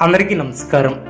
అందరికీ నమస్కారం.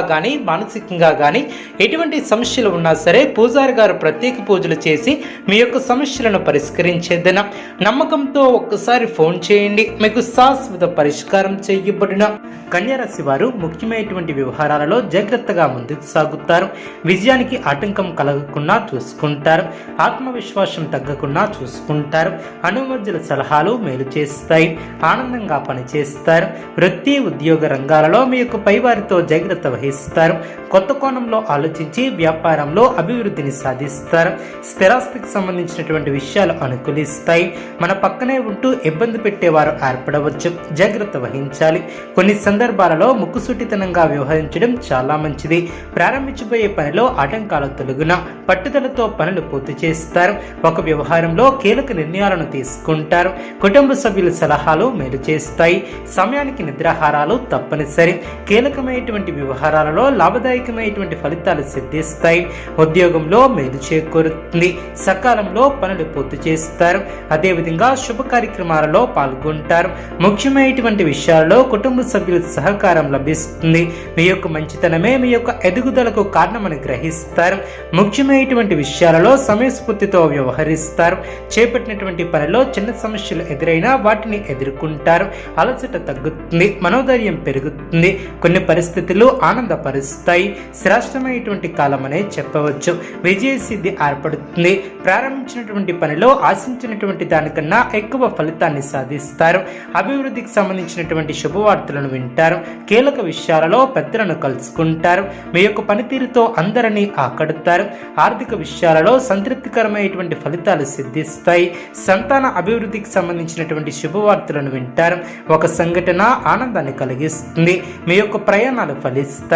కానీ మానసికంగా కానీ ఎటువంటి సమస్యలు ఉన్నా సరే పూజారి గారు ప్రత్యేక పూజలు చేసి మీ యొక్క సమస్యలను పరిష్కరించేదన. నమ్మకంతో ఒక్కసారి ఫోన్ చేయండి. మీకు శాశ్వత పరిష్కారం చేయబడిన కన్యారాశి వారు ముఖ్యమైనటువంటి వ్యవహారాలలో జాగ్రత్తగా ముందుకు సాగుతారు. విజయానికి ఆటంకం కలగకుండా చూసుకుంటారు. ఆత్మవిశ్వాసం తగ్గకుండా చూసుకుంటారు. అనుమతుల సలహాలు మేలు చేస్తాయి. ఆనందంగా పనిచేస్తారు. వృత్తి ఉద్యోగ రంగాలలో మీ యొక్క పైవారితో జాగ్రత్త నిర్వహిస్తారు కొత్త కోణంలో ఆలోచించి వ్యాపారంలో అభివృద్ధిని సాధిస్తారు. స్థిరాస్తికి సంబంధించినటువంటి విషయాలు అనుకూలిస్తాయి. మన పక్కనే ఉంటూ ఇబ్బంది పెట్టేవారు ఏర్పడవచ్చు. జాగ్రత్త వహించాలి. కొన్ని సందర్భాలలో ముక్కుసూటితనంగా వ్యవహరించడం చాలా మంచిది. ప్రారంభించబోయే పనిలో ఆటంకాలు తొలగున పట్టుదలతో పనులు పూర్తి చేస్తారు. ఒక వ్యవహారంలో కీలక నిర్ణయాలను తీసుకుంటారు. కుటుంబ సభ్యుల సలహాలు మేలు చేస్తాయి. సమయానికి నిద్రాహారాలు తప్పనిసరి. కీలకమైనటువంటి వ్యాపారాలలో లాభదాయకమైనటువంటి ఫలితాలు సిద్ధిస్తాయి. ఉద్యోగంలో మేలు చేకూరుతుంది. సకాలంలో పనులు పూర్తి చేస్తారు. అదేవిధంగా శుభ కార్యక్రమాలలో పాల్గొంటారు. ముఖ్యమైనటువంటి విషయాలలో కుటుంబ సభ్యుల సహకారం లభిస్తుంది. మీ యొక్క మంచితనమే మీ యొక్క ఎదుగుదలకు కారణమని గ్రహిస్తారు. ముఖ్యమైనటువంటి విషయాలలో సమయస్ఫూర్తితో వ్యవహరిస్తారు. చేపట్టినటువంటి పనిలో చిన్న సమస్యలు ఎదురైనా వాటిని ఎదుర్కొంటారు. అలసట తగ్గుతుంది. మనోధైర్యం పెరుగుతుంది. కొన్ని పరిస్థితులు ఆనందపరుస్తాయి. శ్రేష్టమైనటువంటి కాలం అనే చెప్పవచ్చు. విజయ సిద్ధి ఏర్పడుతుంది. ప్రారంభించినటువంటి పనిలో ఆశించినటువంటి దానికన్నా ఎక్కువ ఫలితాన్ని సాధిస్తారు. అభివృద్ధికి సంబంధించినటువంటి శుభవార్తలను వింటారు. కీలక విషయాలలో పెద్దలను కలుసుకుంటారు. మీ యొక్క పనితీరుతో అందరినీ ఆకడుతారు. ఆర్థిక విషయాలలో సంతృప్తికరమైనటువంటి ఫలితాలు సిద్ధిస్తాయి. సంతాన అభివృద్ధికి సంబంధించినటువంటి శుభవార్తలను వింటారు. ఒక సంఘటన ఆనందాన్ని కలిగిస్తుంది. మీ యొక్క ప్రయాణాలు ఫలిస్తాయి.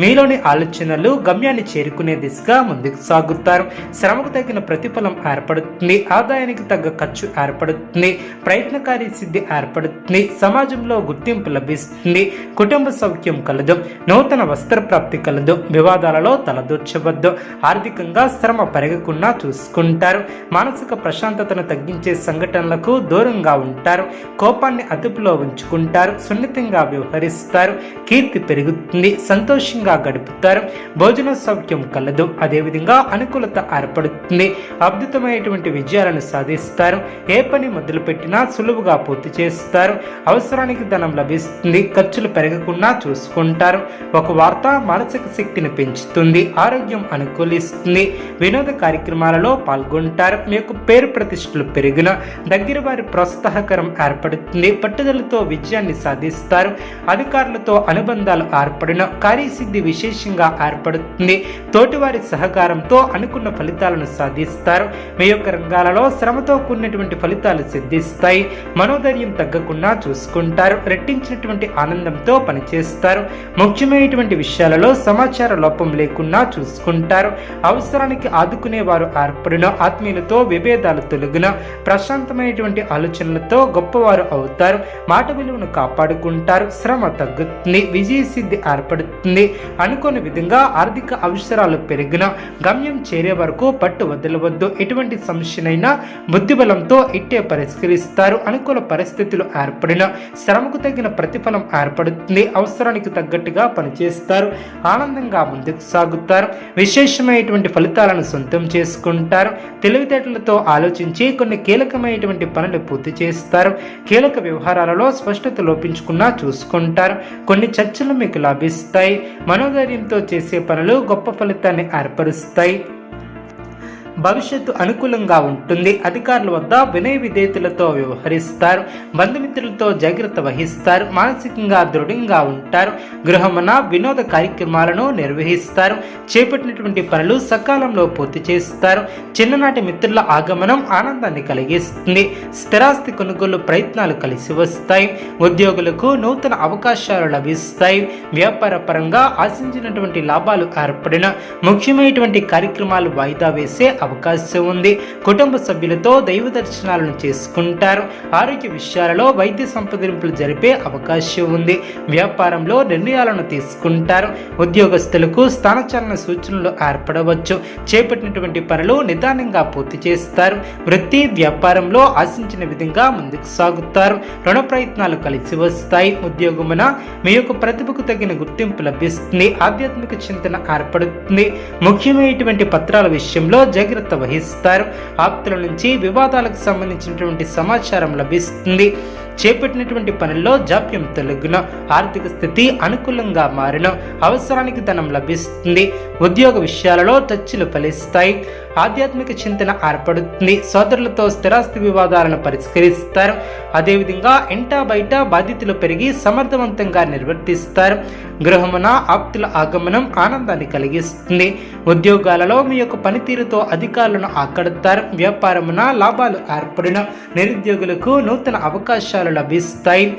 మీలోని ఆలోచనలు గమ్యాన్ని చేరుకునే దిశగా ముందుకు సాగుతారు. శ్రమకు తగిన ప్రతిఫలం ఏర్పడుతుంది. ఆదాయానికి తగ్గ ఖర్చు ఏర్పడుతుంది. ప్రయత్నకారి సిద్ధి ఏర్పడుతుంది. సమాజంలో గుర్తింపు లభిస్తుంది. కుటుంబ సౌఖ్యం కలదు. నూతన వస్త్ర ప్రాప్తి కలదు. వివాదాలలో తలదూర్చవద్దు. ఆర్థికంగా శ్రమ పెరగకుండా చూసుకుంటారు. మానసిక ప్రశాంతతను తగ్గించే సంఘటనలకు దూరంగా ఉంటారు. కోపాన్ని అదుపులో ఉంచుకుంటారు. సున్నితంగా వ్యవహరిస్తారు. కీర్తి పెరుగుతుంది. సంతోషంగా గడుపుతారు. భోజన సౌఖ్యం కలదు. అదేవిధంగా అనుకూలత ఏర్పడుతుంది. అద్భుతమైనటువంటి విజయాలను సాధిస్తారు. ఏ పని మొదలుపెట్టినా సులువుగా పూర్తి చేస్తారు. అవసరానికి ధనం లభిస్తుంది. ఖర్చులు పెరగకుండా చూసుకుంటారు. ఒక వార్త మానసిక శక్తిని పెంచుతుంది. ఆరోగ్యం అనుకూలిస్తుంది. వినోద కార్యక్రమాలలో పాల్గొంటారు. మీ యొక్క పేరు ప్రతిష్టలు పెరిగిన దగ్గర వారి ప్రోత్సాహకరం ఏర్పడుతుంది. పట్టుదలతో విజయాన్ని సాధిస్తారు. అధికారులతో అనుబంధాలు ఏర్పడిన కార్యసిద్ధి విశేషంగా ఏర్పడుతుంది. తోటివారి సహకారంతో అనుకున్న ఫలితాలను సాధిస్తారు. మీ యొక్క రంగాలలో శ్రమతో కూడినటువంటి ఫలితాలు సిద్ధిస్తాయి. మనోధైర్యం తగ్గకుండా చూసుకుంటారు. రెట్టించినటువంటి ఆనందంతో పనిచేస్తారు. ముఖ్యమైనటువంటి విషయాలలో సమాచార లోపం లేకుండా చూసుకుంటారు. అవసరానికి ఆదుకునే వారు ఏర్పడిన. ఆత్మీయులతో విభేదాలు తొలగిన. ప్రశాంతమైనటువంటి ఆలోచనలతో గొప్పవారు అవుతారు. మాట విలువను కాపాడుకుంటారు. శ్రమ తగ్గుతుంది. విజయ సిద్ధి ఏర్పడుతుంది. అనుకోని విధంగా ఆర్థిక అవసరాలు పెరిగిన గమ్యం చేరే వరకు పట్టు వదలవద్దు. ఎటువంటి సమస్యనైనా బుద్ధిబలంతో ఇట్టే పరిష్కరిస్తారు. అనుకూల పరిస్థితులు ఏర్పడిన శ్రమకు తగిన ప్రతిఫలం ఏర్పడుతుంది. అవసరానికి తగ్గట్టుగా పనిచేస్తారు. ఆనందంగా ముందుకు సాగుతారు. విశేషమైనటువంటి ఫలితాలను సొంతం చేసుకుంటారు. తెలివితేటలతో ఆలోచించి కొన్ని కీలకమైనటువంటి పనులు పూర్తి చేస్తారు. కీలక వ్యవహారాలలో స్పష్టత లోపించుకున్నా చూసుకుంటారు. కొన్ని చర్చలు మీకు లభిస్తాయి. మనోధైర్యంతో చేసే పనులు గొప్ప ఫలితాన్ని ఏర్పరుస్తాయి. భవిష్యత్తు అనుకూలంగా ఉంటుంది. అధికారుల వద్ద వినయ విధేయతలతో వ్యవహరిస్తారు. బంధుమిత్రులతో జాగ్రత్త వహిస్తారు. మానసికంగా దృఢంగా ఉంటారు. గృహమున వినోద కార్యక్రమాలను నిర్వహిస్తారు. చేపట్టినటువంటి పనులు సకాలంలో పూర్తి చేస్తారు. చిన్ననాటి మిత్రుల ఆగమనం ఆనందాన్ని కలిగిస్తుంది. స్థిరాస్తి కొనుగోలు ప్రయత్నాలు కలిసి వస్తాయి. ఉద్యోగులకు నూతన అవకాశాలు లభిస్తాయి. వ్యాపార పరంగా ఆశించినటువంటి లాభాలు ఏర్పడిన ముఖ్యమైనటువంటి కార్యక్రమాలు వాయిదా వేసే అవకాశం ఉంది. కుటుంబ సభ్యులతో దైవ దర్శనాలను చేసుకుంటారు. ఆరోగ్య విషయాలలో వైద్య సంప్రదింపులు జరిపే అవకాశం ఉంది. వ్యాపారంలో నిర్ణయాలను తీసుకుంటారు. ఉద్యోగస్తులకు స్థానచలన సూచనలు ఏర్పడవచ్చు. చేపట్టినటువంటి పనులు నిదానంగా పూర్తి చేస్తారు. వృత్తి వ్యాపారంలో ఆశించిన విధంగా ముందుకు సాగుతారు. రుణ ప్రయత్నాలు కలిసి వస్తాయి. ఉద్యోగమున మీ యొక్క ప్రతిభకు తగిన గుర్తింపు లభిస్తుంది. ఆధ్యాత్మిక చింతన ఏర్పడుతుంది. ముఖ్యమైనటువంటి పత్రాల విషయంలో జాగ్రత్త వహిస్తారు. ఆప్తుల నుంచి వివాదాలకు సంబంధించినటువంటి సమాచారం లభిస్తుంది. చేపట్టినటువంటి పనుల్లో జాప్యం తొలగిన. ఆర్థిక స్థితి అనుకూలంగా మారిన. అవసరానికి ధనం లభిస్తుంది. ఉద్యోగ విషయాలలో చర్చలు ఫలిస్తాయి. ఆధ్యాత్మిక చింతన ఏర్పడుతుంది. సోదరులతో స్థిరాస్తి వివాదాలను పరిష్కరిస్తారు. అదేవిధంగా ఇంటా బయట బాధ్యతలు పెరిగి సమర్థవంతంగా నిర్వర్తిస్తారు. గృహమున ఆప్తుల ఆగమనం ఆనందాన్ని కలిగిస్తుంది. ఉద్యోగాలలో మీ యొక్క పనితీరుతో అధికారులను ఆకడతారు. వ్యాపారమున లాభాలు ఏర్పడిన. నిరుద్యోగులకు నూతన అవకాశాలు లభిస్తాయి.